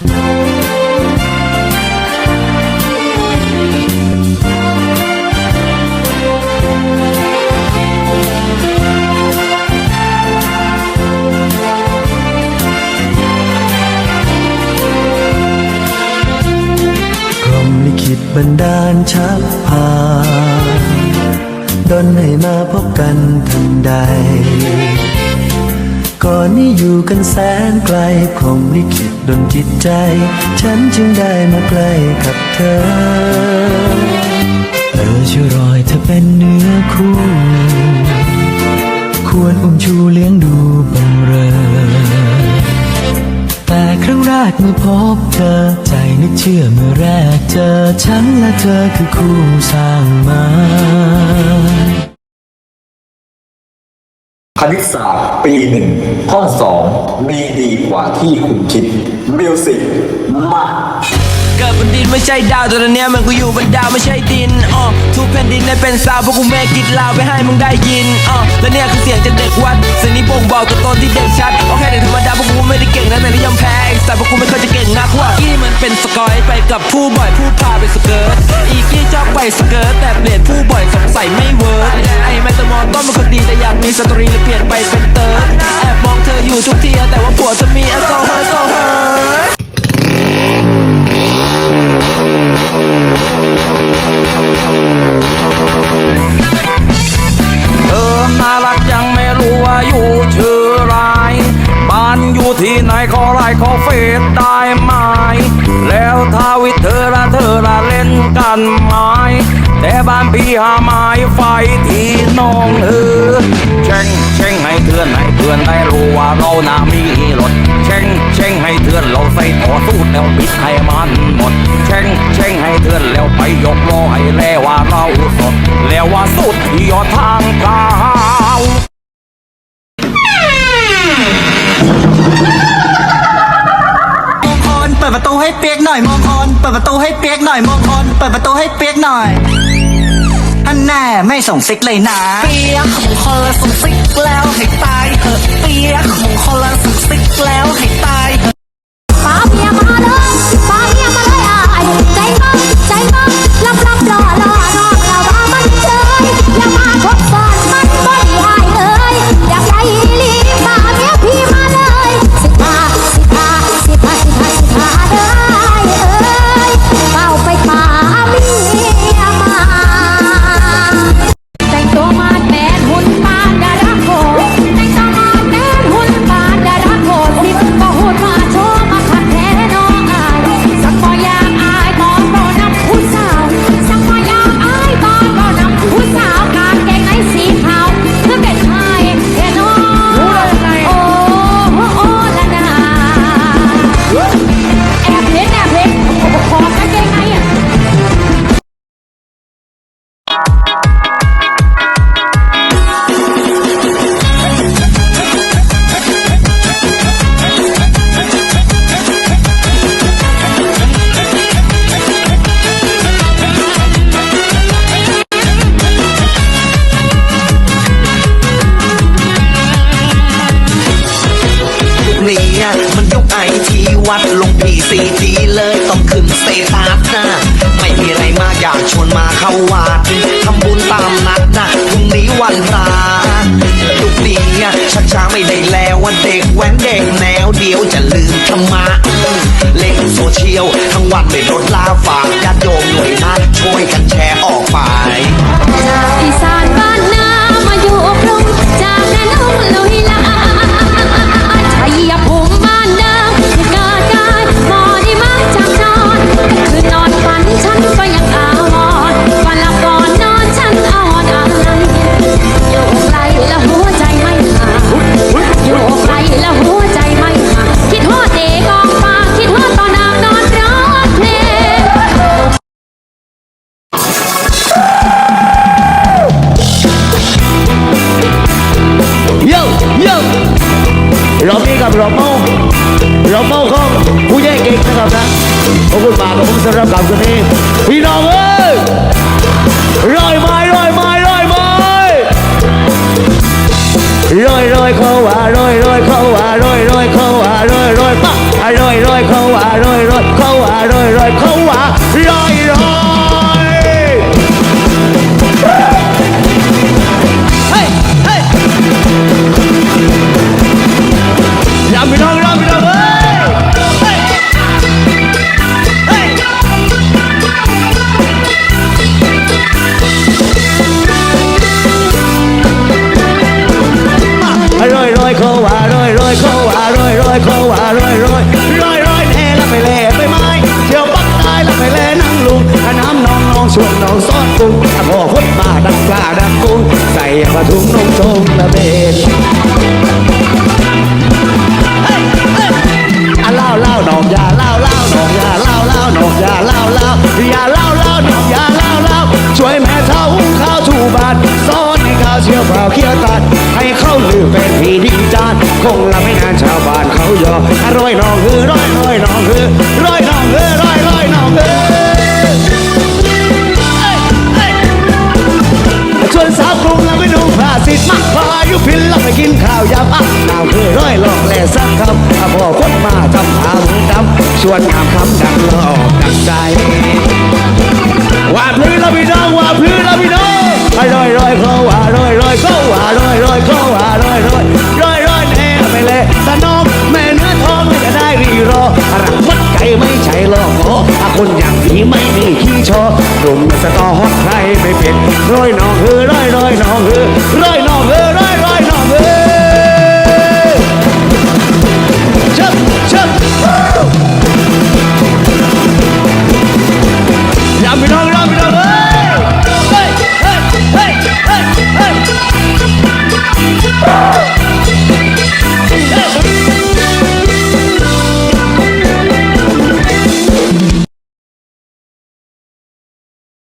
พรหมลิขิตบันดาลชักพาดนให้มาพบกันทันใด อนนี้อยู่กันแสนไกลพรหมลิขิตดนจิตใจ ฉันจึงได้มาใกล้กับเธอ เออช่วยรอยเธอเป็นเนื้อคู่ ควรอุ้มชูเลี้ยงดูบังเรอ แต่ครั้งแรกเมื่อพบเธอ ใจนึกเชื่อเมื่อแรกเจอ ฉันและเธอคือคู่สร้างมา คณิตศาสตร์ปีหนึ่งข้อสองมีดีกว่าที่คุณคิดมิวสิกมาเกิดบนดินไม่ใช่ดาวแต่ตอนนี้มันกูอยู่บนดาวไม่ใช่ดินอ๋อทุกแผ่นดินได้เป็นสาวเพราะกูแม่กิดลาวไปให้มึงได้ยินอ๋อและเนี่ยคือเสียงจากเด็กวัดเสียงนี้บ่งบอกตัวตนที่เด่นชัดโอเคเด็กธรรมดาเพราะกูไม่ได้เก่งนะแต่ที่ยอมแพ้ไอ้สัตว์เพราะกูไม่เคยจะเก่งนักว่ากี้มันเป็นสกอยไปกับผู้บ่อยผู้พาไปสเกิร์ตอีกี้ชอบไปสเกิร์ตแต่เปลี่ยนผู้บ่อยสงสัยไม่เวิร์กไอ้แมตมอนก็เป็นคนดีแต่อยากมีสตรี ไหมแล้วถ้าวิเธอละเธอละเล่นกันไหมแต่บ้านพี่หาไม้ไฟที่น้องเออเช่งเช่งให้เพื่อนให้เพื่อนได้รู้ว่าเรานามีรถเช่งเช่งให้เพื่อนเราใส่ต่อสู้แล้วปิดให้มันหมดเช่งเช่งให้เพื่อนแล้วไปยกล้อให้แล้วว่าเราสดแล้วว่าสุดยอดทางเท้า เปียกหน่อยมองคอนเปิดประตูให้เปียกหน่อยมองคอนเปิดประตูให้เปียกหน่อยอันแน่ไม่ส่งซิกเลยนะ เปียกของคนละส่งซิกแล้วให้ตาย ดลงพีซีดีเลยต้องขึ้นสเตตัสนะไม่มีอะไรมากอยากชวนมาเข้าวัดทำบุญตามนัดนะพรุ่งนี้วันพระยุคนี้อะชักช้าไม่ได้แล้ววันเด็กแว้นเด็กแนวเดียวจะลืมธรรมะเล่นโซเชียลทั้งวันไม่ลดลาฝากยัด โยโย่รอบนี้กับรอบเมารอบเมาของผู้แย่งเก่งนะครับนะขอบคุณมากครับผมสำหรับกับคนนี้พี่น้องเอ้ยร้อยไม้ร้อยไม้ร้อยไม้ร้อยร้อยเขาว่าร้อยร้อยเขาว่าร้อยร้อยเขาว่าร้อยร้อยปะรอยร้อยเขาว่าร้อยเขาว่าร้อยร้อยเขาว่าร้อยร้อย องนองชวนน้องซ้อนกุ้งพอพดมาดักปลาดักกุ้งใส่ผ้าถุงนงชงละเบนอะเล่าเล่าน้องอย่าเล่าเล่าน้องอย่าเล่าเล่าน้องอย่าเล่าเล่าอย่าเล่าเล่าน้องอย่าเล่าเล่าช่วยแม่เท่าหุงข้าวถูบาทซ้อนให้ข้าวเชี่ยวเผาเคี่ยวตัดให้เข้าลือเป็นผีดินจานคงละไม่นานชาวบ้านเขายออร่อยน้องคือร้อยร้อยน้องคือร้อยน้องคือร้อยร้อยน้องคือิดมักพายุพินแล้วไปกินข้าวยำอะน้องคือร้อยลองแหล่สักคำถ้าพ่อคนมาทำหาหมูดำชวนงามคำดังหลอกดังใจ